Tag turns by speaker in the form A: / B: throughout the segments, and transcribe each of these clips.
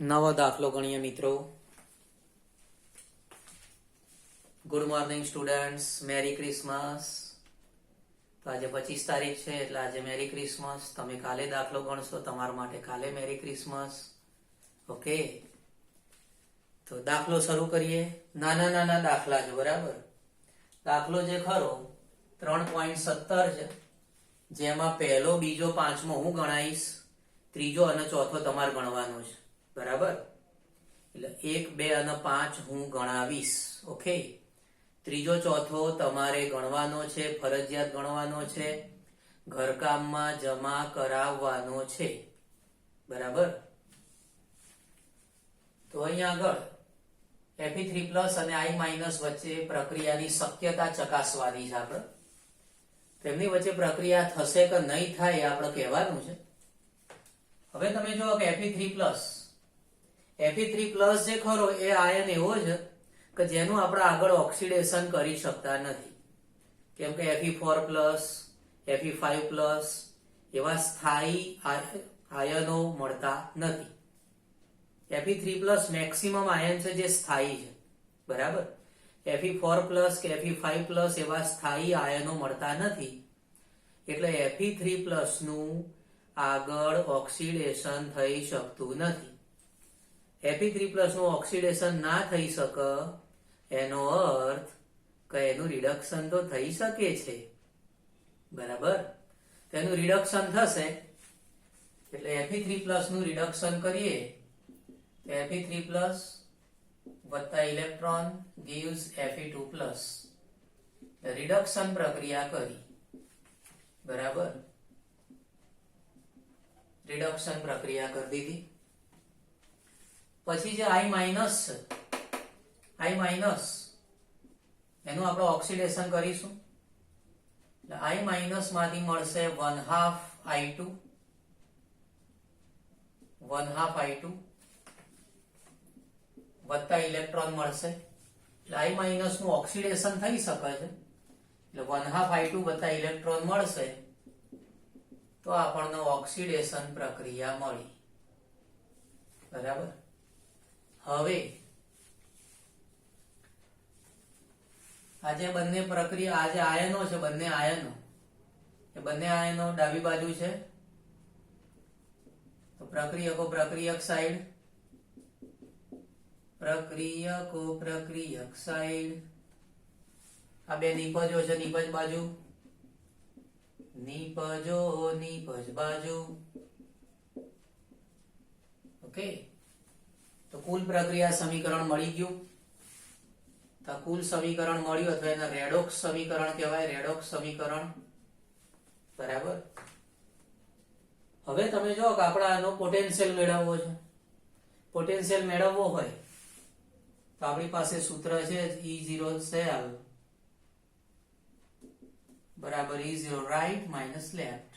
A: નવો દાખલો ગણીએ મિત્રો. Good morning students merry Christmas તો આજે પચીસ તારીખ છે, એટલે આજે મેરી ક્રિસમસ તમે કાલે દાખલો ગણશો, તમારા માટે કાલે મેરી ક્રિસમસ ઓકે તો દાખલો શરૂ કરીએ. નાના નાના દાખલા છે, બરાબર? દાખલો જે ખરો, ત્રણ પોઈન્ટ સત્તર છે. જેમાં પહેલો, બીજો, પાંચમો હું ગણાઈશ. ત્રીજો અને ચોથો તમારે ગણવાનો છે. બરાબર? એટલે એક, બે અને પાંચ હું ગણાવીશ, ઓકે? ત્રીજો ચોથો તમારે ગણવાનો છે, ફરજિયાત ગણવાનો છે, ઘરકામમાં જમા કરાવવાનો છે. બરાબર? તો અહીંયા આગળ એફી થ્રી પ્લસ અને આઈ માઇનસ વચ્ચે પ્રક્રિયાની શક્યતા ચકાસવાની છે આપણે. તેમની વચ્ચે પ્રક્રિયા થશે કે નહીં થાય આપણે કહેવાનું છે. હવે તમે જુઓ કે Fe three plus Fe three plus જે ખરો એ આયન એવો છે કે જેનું આપણે આગળ ઓક્સિડેશન કરી શકતા નથી. કેમ કે Fe four plus Fe five plus એવા સ્થાયી આય- આયનો મળતા નથી. Fe three plus maximum ion છે જે સ્થાયી છે. બરાબર? એફી ફોર પ્લસ કે એફી ફાઈવ પ્લસ એવા સ્થાયી આયનો મળતા નથી. એટલે એફી થ્રી પ્લસનું આગળ ઓક્સિડેશન થઈ શકતું નથી. એફી થ્રી પ્લસનું ઓક્સિડેશન ના થઈ શકે, એનો અર્થ કે એનું રિડક્શન તો થઈ શકે છે. બરાબર? તેનું રિડક્શન થશે. એટલે એફી થ્રી પ્લસનું રિડક્શન કરીએ. એફી થ્રી પ્લસ વત્તા electron gives Fe two plus. Reduction પ્રક્રિયા કરી. બરાબર? રિડક્શન પ્રક્રિયા કરી દીધી. પછી જે આઈ માઇનસ છે આઈ માઇનસ એનું આપણે ઓક્સિડેશન કરીશું. એટલે આઈ માઇનસમાંથી મળશે one half I two one half I two વત્તા ઇલેક્ટ્રોન મળશે. એટલે આઈ માઇનસનું ઓક્સિડેશન થઈ શકે છે. એટલે વન હાફ આઈ ટુ વત્તા ઇલેક્ટ્રોન મળશે, તો આપણને ઓક્સિડેશન પ્રક્રિયા મળી. બરાબર? હવે આજે બંને પ્રક્રિયા, આજે આયનો છે, બંને આયનો. એ બંને આયનો ડાબી બાજુ છે. તો પ્રક્રિયકો પ્રક્રિયક સાઈડ પ્રક્રિયકો પ્રક્રિયક સાઈડ આ બે નિપજો છે, નીપજ બાજુ. નિપજો, નિપજ બાજુ. ઓકે તો કુલ પ્રક્રિયા સમીકરણ મળી ગયું. તો કુલ સમીકરણ મળ્યું અથવા એને રેડોક્સ સમીકરણ કહેવાય રેડોક્સ સમીકરણ. બરાબર? હવે તમે જો કે આપણે આનો પોટેન્શિયલ મેળવવો છે. પોટેન્શિયલ મેળવવો હોય તો આપણી પાસે સૂત્ર છે ઈ ઝીરો સેલ બરાબર E zero right minus left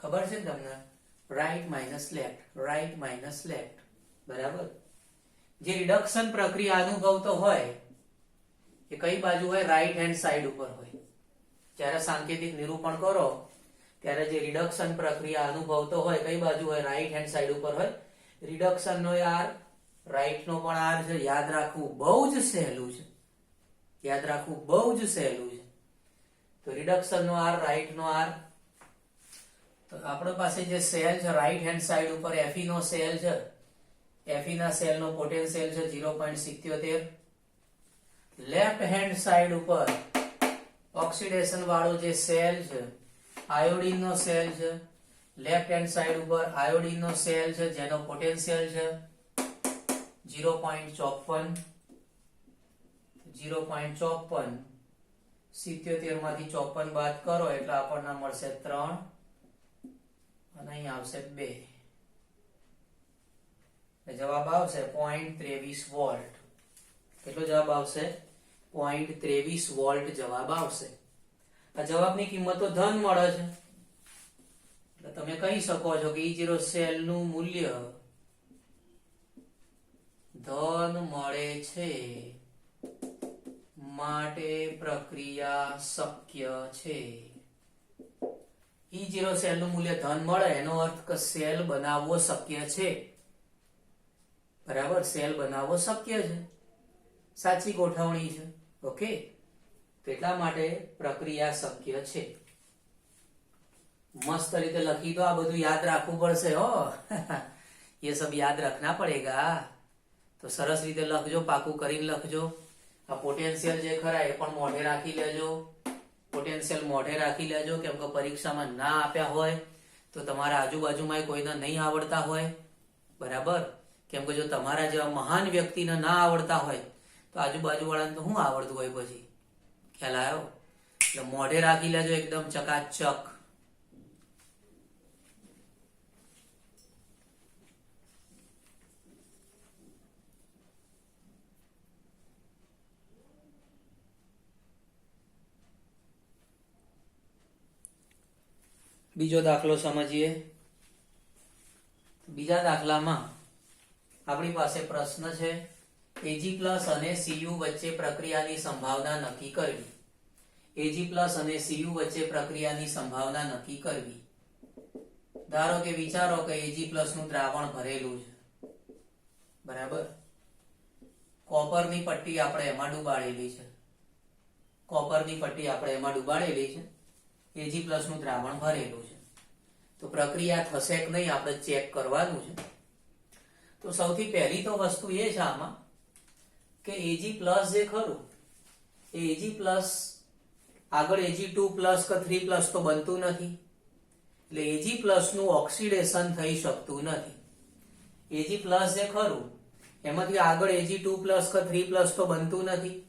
A: ખબર છે તમને? Right minus left right minus left બરાબર? જે રિડક્શન પ્રક્રિયા અનુભવતો હોય, એ કઈ બાજુ હોય? રાઈટ હેન્ડ સાઈડ ઉપર હોય. જ્યારે સાંકેતિક નિરૂપણ કરો, ત્યારે જે રિડક્શન પ્રક્રિયા અનુભવતો હોય, કઈ બાજુ હોય? રાઈટ હેન્ડ સાઈડ ઉપર હોય. રિડક્શન નો આર રાઈટ નો પણ આર છે. યાદ રાખવું બહુ જ સહેલું છે. યાદ રાખવું બહુ જ સહેલું છે. તો રિડક્શન નો આર રાઈટ નો આર તો આપણી પાસે જે સેલ છે રાઈટ હેન્ડ સાઈડ ઉપર એફી નો સેલ છે. એફી ના સેલ નો પોટેન્શિયલ છે 0.77 લેફ્ટ હેન્ડ સાઈડ ઉપર ઓક્સિડેશન વાળો જે સેલ છે આયોડિન નો સેલ છે. લેફ્ટ હેન્ડ સાઈડ ઉપર આયોડિન નો સેલ છે, જેનો પોટેન્શિયલ છે 0.54 0.54 સિત્યોતેરમાંથી ચોપન બાદ કરો એટલે આપણને મળશે ત્રણ. અને અહીં આવશે બે. જવાબ આવશે પોઈન્ટ ત્રેવીસ વોલ્ટ. કેટલો જવાબ આવશે? પોઈન્ટ ત્રેવીસ વોલ્ટ જવાબ આવશે. આ જવાબની કિંમત તો ધન મળે છે. તમે કહી શકો છો કે ઈ જીરો સેલનું મૂલ્ય ધન મળે છે. માટે પ્રક્રિયા શક્ય છે. ઈ જીરો સેલનું મૂલ્ય ધન મળે, એનો અર્થ કે સેલ બનાવવો શક્ય છે. બરાબર? સેલ બનાવવો શક્ય છે. સાચી ગોઠવણી છે. ઓકે? એટલા માટે પ્રક્રિયા શક્ય છે. મસ્ત રીતે લખી દો આ બધું યાદ રાખવું પડશે, હો. એ સબ યાદ રાખના પડેગા. તો સરસ રીતે લખજો, પાકું કરીને લખજો. આ પોટેન્શિયલ જે ખરા એ પણ મોઢે રાખી લેજો. પોટેન્શિયલ મોઢે રાખી લેજો, કેમ કે પરીક્ષામાં ના આપ્યા હોય, તો તમારા આજુબાજુમાં કોઈને નહીં આવડતા હોય. બરાબર? કેમ કે જો તમારા જેવા મહાન વ્યક્તિને ના આવડતા હોય, તો આજુબાજુ વાળાને તો શું આવડતું હોય પછી? ખ્યાલ આવ્યો? એટલે મોઢે રાખી લેજો એકદમ ચકાચક. બીજો દાખલો સમજીએ. બીજા દાખલામાં આપણી પાસે પ્રશ્ન છે. એજી પ્લસ અને સીયુ વચ્ચે પ્રક્રિયાની સંભાવના નક્કી કરવી. એજી પ્લસ અને સીયુ વચ્ચે પ્રક્રિયાની સંભાવના નક્કી કરવી. ધારો કે વિચારો કે એજી પ્લસનું દ્રાવણ ભરેલું છે. બરાબર? કોપરની પટ્ટી આપણે એમાં ડુબાડેલી છે. કોપરની પટ્ટી આપણે એમાં ડુબાડેલી છે. એજી પ્લસનું દ્રાવણ ભરેલું છે. તો પ્રક્રિયા થશે કે નહીં આપણે ચેક કરવાનું છે. તો સૌથી પહેલી તો વસ્તુ એ છે આમાં કે એજી પ્લસ જે ખરું, એ એજી પ્લસ આગળ એજી ટુ પ્લસ કે થ્રી પ્લસ તો બનતું નથી. એટલે એજી પ્લસનું ઓક્સિડેશન થઈ શકતું નથી. એજી પ્લસ જે ખરું, એમાંથી આગળ એજી ટુ પ્લસ કે થ્રી પ્લસ તો બનતું નથી.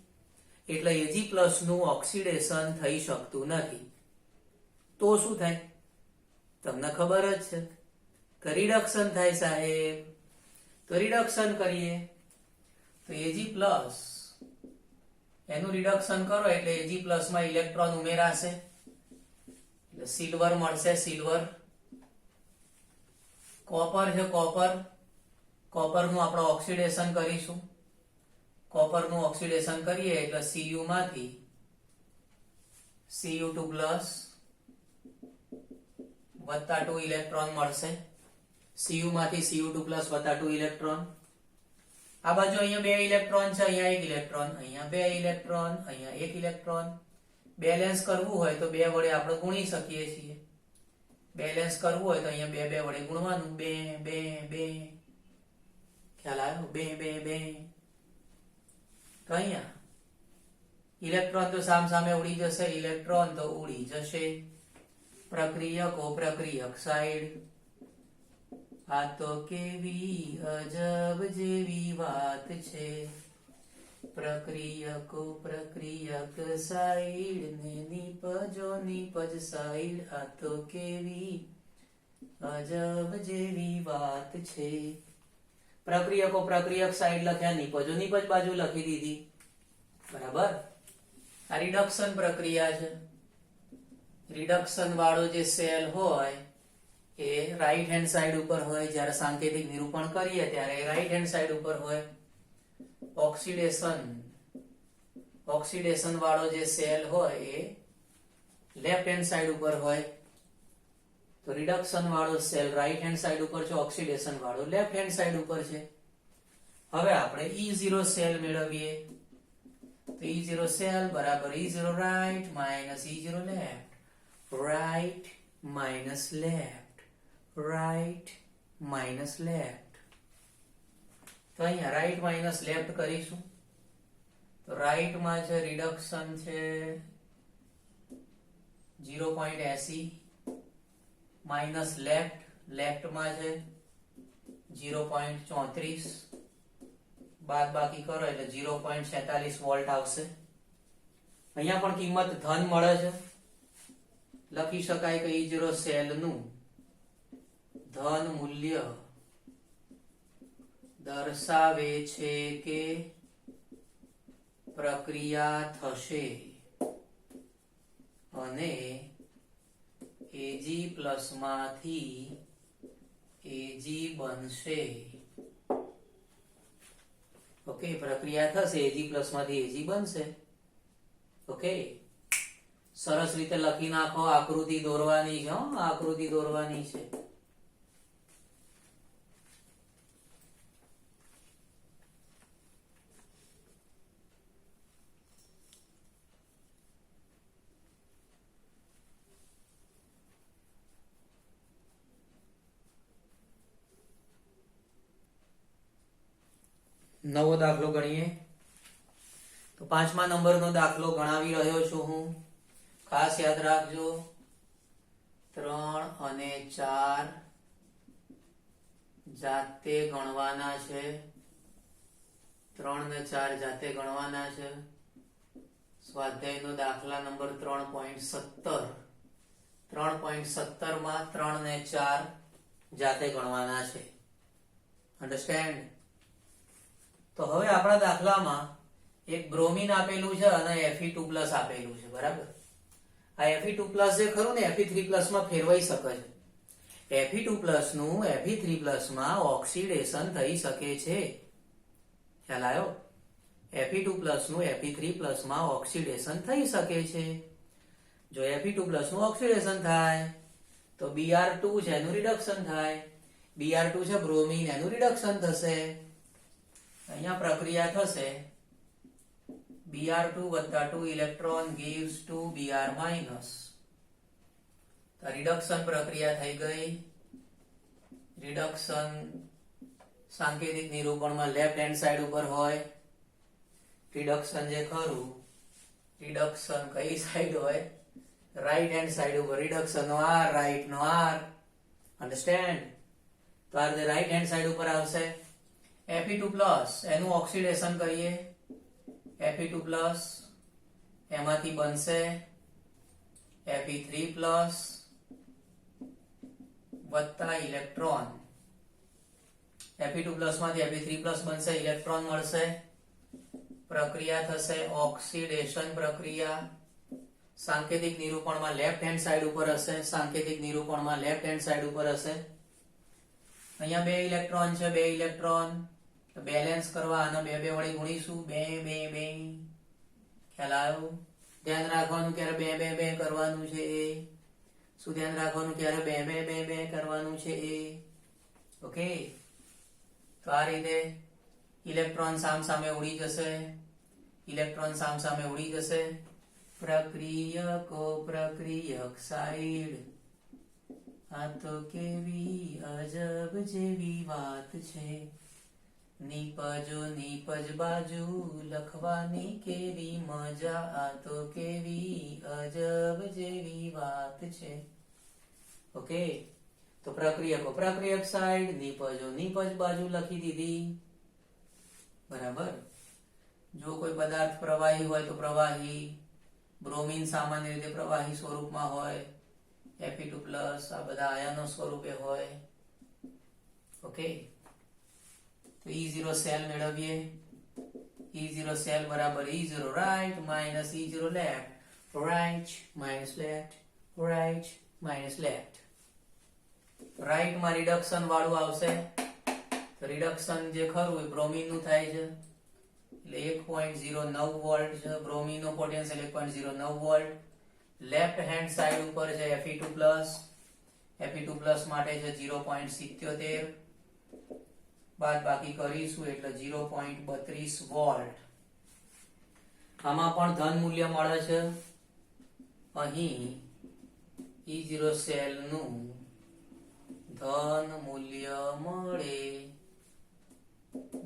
A: એટલે એજી પ્લસનું ઓક્સિડેશન થઈ શકતું નથી. તો શું થાય? તમને ખબર જ છે. રિડક્શન થાય સાહેબ. તો રિડક્શન કરીએ, તો એજી પ્લસ એનું રિડક્શન કરો એટલે એજી પ્લસમાં ઇલેક્ટ્રોન ઉમેરાશે. એટલે સિલ્વર મળશે સિલ્વર કોપર છે કોપર કોપરનું આપણે ઓક્સિડેશન કરીશું. કોપરનું ઓક્સિડેશન કરીએ એટલે સીયુ માંથી સીયુ ટુ પ્લસ વત્તા ટુ ઇલેક્ટ્રોન મળશે. સીયુ માંથી સીયુ ટુ પ્લસ વત્તા ટુ ઇલેક્ટ્રોન આ બાજુ અહીંયા બે ઇલેક્ટ્રોન છે, અહીંયા એક ઇલેક્ટ્રોન અહીંયા બે ઇલેક્ટ્રોન અહીંયા એક ઇલેક્ટ્રોન બેલેન્સ કરવું હોય તો બે વડે આપણે ગુણી શકીએ છીએ. બેલેન્સ કરવું હોય તો અહીંયા બે બે વડે ગુણવાનું. બે બે બે. ખ્યાલ આવ્યો? બે બે બે. તો અહીંયા ઇલેક્ટ્રોન તો સામ સામે ઉડી જશે ઇલેક્ટ્રોન તો ઉડી જશે. પ્રક્રિયકો પ્રક્રિયક સાઈડ આ તો કેવી અજબ જેવી વાત છે. પ્રક્રિયકો, પ્રક્રિયક સાઈડ ને નીપજો, નીપજ સાઈડ. આ તો કેવી અજબ જેવી વાત છે. પ્રક્રિયકો, પ્રક્રિયક સાઈડ લખ્યા, નીપજો, નીપજ બાજુ લખી દીધી. બરાબર? આ રિડક્શન પ્રક્રિયા છે. રિડક્શન વાળો જે સેલ હોય એ રાઈટ હેન્ડ સાઈડ ઉપર હોય, જ્યારે સાંકેતિક નિરૂપણ કરીએ ત્યારે રાઈટ હેન્ડ સાઈડ ઉપર હોય. ઓક્સિડેશન ઓક્સિડેશન વાળો જે સેલ હોય એ લેફ્ટ હેન્ડ સાઈડ ઉપર હોય. તો રિડક્શન વાળો સેલ રાઈટ હેન્ડ સાઈડ ઉપર છે ઓક્સિડેશન વાળો લેફ્ટ હેન્ડ સાઈડ ઉપર છે. હવે આપણે ઈ ઝીરો સેલ મેળવીએ. તો ઈ ઝીરો સેલ બરાબર E zero right minus E zero left right minus left right minus left તો અહીંયા રાઈટ માઇનસ લેફ્ટ કરીશું. તો રાઈટમાં છે રિડક્શન છે ઝીરો પોઈન્ટ એસી માઇનસ લેફ્ટ લેફ્ટમાં છે ઝીરો પોઈન્ટ ચોત્રીસ. બાદ બાકી કરો એટલે ઝીરો પોઈન્ટ છેતાલીસ વોલ્ટ આવશે. અહીંયા પણ કિંમત ધન મળે છે. લખી શકાય કે ઈ જીરો સેલનું ધન મૂલ્ય દર્શાવે છે કે પ્રક્રિયા થશે. અને એજી પ્લસમાંથી એજી બનશે. ઓકે, પ્રક્રિયા થશે એજી પ્લસમાંથી એજી બનશે. ઓકે, સરસ રીતે લખી નાખો, આકૃતિ દોરવાની છે આકૃતિ દોરવાની છે. નવો દાખલો ગણીએ. તો પાંચમા નંબરનો દાખલો ગણાવી રહ્યો છું હું. ખાસ યાદ રાખજો. ત્રણ અને ચાર જાતે ગણવાના છે. ત્રણ ને ચાર જાતે ગણવાના છે. સ્વાધ્યાયનો દાખલા નંબર ત્રણ પોઈન્ટ સત્તર. ત્રણ પોઈન્ટ સત્તરમાં ત્રણ ને ચાર જાતે ગણવાના છે. અન્ડરસ્ટેન્ડ તો હવે આપણા દાખલામાં એક બ્રોમિન આપેલું છે અને Fe2 પ્લસ આપેલું છે, બરાબર? આ Fe2 પ્લસ જે ખરું ને Fe3 પ્લસમાં ફેરવાઈ શકે છે. Fe2 પ્લસનું Fe3 પ્લસમાં ઓક્સિડેશન થઈ શકે છે. ખ્યાલ આવ્યો? Fe2 પ્લસનું Fe3 પ્લસમાં ઓક્સિડેશન થઈ શકે છે. જો Fe2 પ્લસનું ઓક્સિડેશન થાય, તો બીઆર ટુ છે એનું રિડક્શન થાય. Br2 છે બ્રોમિન એનું રિડક્શન થશે. અહીંયા પ્રક્રિયા થશે. Br2 વત્તા 2 electron gives two Br minus reduction પ્રક્રિયા થઈ ગઈ. રિડક્શન સાંકેતિક નિરૂપણમાં લેફ્ટ હેન્ડ સાઈડ ઉપર હોય. રિડક્શન જે ખરું રિડક્શન કઈ સાઈડ હોય? રાઈટ હેન્ડ સાઈડ ઉપર રિડક્શન નો આર રાઈટ નો આર અન્ડરસ્ટેન્ડ તો આ રાઈટ હેન્ડ સાઈડ ઉપર આવશે. Fe2 પ્લસ એનું ઓક્સિડેશન કરીએ. Fe2 પ્લસ એમાંથી બનશે Fe3 પ્લસ વત્તા ઇલેક્ટ્રોન Fe2 પ્લસમાંથી Fe3 પ્લસ બનશે ઇલેક્ટ્રોન મળશે. પ્રક્રિયા થશે ઓક્સિડેશન પ્રક્રિયા. સાંકેતિક નિરૂપણમાં લેફ્ટ હેન્ડ સાઈડ ઉપર હશે, સાંકેતિક નિરૂપણમાં લેફ્ટ હેન્ડ સાઈડ ઉપર હશે. અહીંયા બે ઇલેક્ટ્રોન છે, બે ઇલેક્ટ્રોન બેલેન્સ કરવા અને બે બે વડે ગુણીશું. બે બે બે. ખ્યાલ આવ્યો? ધ્યાન રાખવાનું ક્યારે બે બે બે કરવાનું છે એ. શું ધ્યાન રાખવાનું? ક્યારે બે બે બે બે કરવાનું છે એ. ઓકે? તો આ રીતે ઇલેક્ટ્રોન સામ સામે ઉડી જશે. ઇલેક્ટ્રોન સામ સામે ઉડી જશે. પ્રક્રિયકો પ્રક્રિયક સાઈડ આ તો કેવી અજબ જેવી વાત છે. નીપજો, નીપજ બાજુ લખવાની કેવી મજા, આ તો કેવી અજબ જેવી વાત છે. ઓકે? તો પ્રક્રિયકો, પ્રક્રિયક સાઈડ નીપજો, નીપજ બાજુ લખી દીધી. બરાબર? જો કોઈ પદાર્થ પ્રવાહી હોય તો પ્રવાહી, બ્રોમિન સામાન્ય રીતે પ્રવાહી સ્વરૂપમાં હોય Fe2 પ્લસ આ બધા આયનો સ્વરૂપે હોય. ઓકે? તો E0 સેલ મેળવીએ. E0 સેલ બરાબર E0 right minus E0 left right minus left right minus left રાઈટમાં reduction વાળું આવશે. તો રિડક્શન જે ખરું એ બ્રોમિનનું થાય છે. એટલે એક પોઈન્ટ ઝીરો નવ વોલ્ટ છે. બ્રોમિન નો પોટેન્શિયલ એક પોઈન્ટ ઝીરો નવ વોલ્ટ લેફ્ટ હેન્ડ સાઈડ ઉપર છે Fe2 પ્લસ Fe2 પ્લસ માટે છે ઝીરો પોઈન્ટ સિત્યોતેર. બાદ બાકી કરીશું એટલે ઝીરો પોઈન્ટ બત્રીસ વોલ્ટ. આમાં પણ ધન મૂલ્ય મળે છે. અહીં E0 સેલનું ધન મૂલ્ય મળે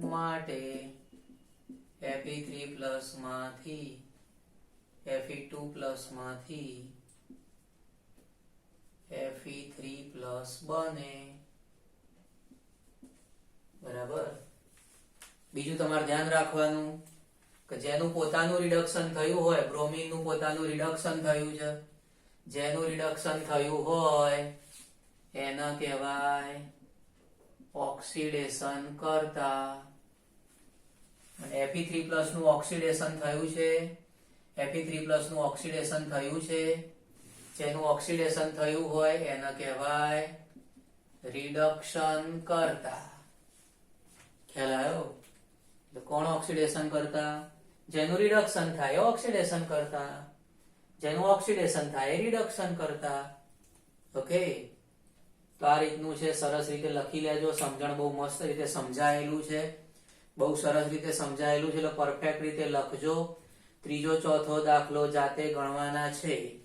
A: માટે Fe3 પ્લસમાંથી Fe2 પ્લસમાંથી Fe3 પ્લસ બને. બરાબર? બીજું તમારે ધ્યાન રાખવાનું કે જેનું પોતાનું રિડક્શન થયું હોય બ્રોમિનનું પોતાનું રિડક્શન થયું છે. જેનું રિડક્શન થયું હોય, એને કહેવાય ઓક્સિડેશન કરતા. અને Fe3 પ્લસનું ઓક્સિડેશન થયું છે. Fe3 પ્લસનું ઓક્સિડેશન થયું છે. જેનું ઓક્સિડેશન થયું હોય, એને કહેવાય રિડક્શન કરતા. ખ્યાલ આવ્યો કોણ ઓક્સિડેશન કરતા? જેનું રિડક્શન થાય ઓક્સિડેશન કરતા. જેનું ઓક્સિડેશન થાય રિડક્શન કરતા. ઓકે તો આ રીતનું છે, સરસ રીતે લખી લેજો. સમજણ બહુ મસ્ત રીતે સમજાયેલું છે. બહુ સરસ રીતે સમજાયેલું છે, એટલે પરફેક્ટ રીતે લખજો. ત્રીજો, ચોથો દાખલો જાતે ગણવાના છે.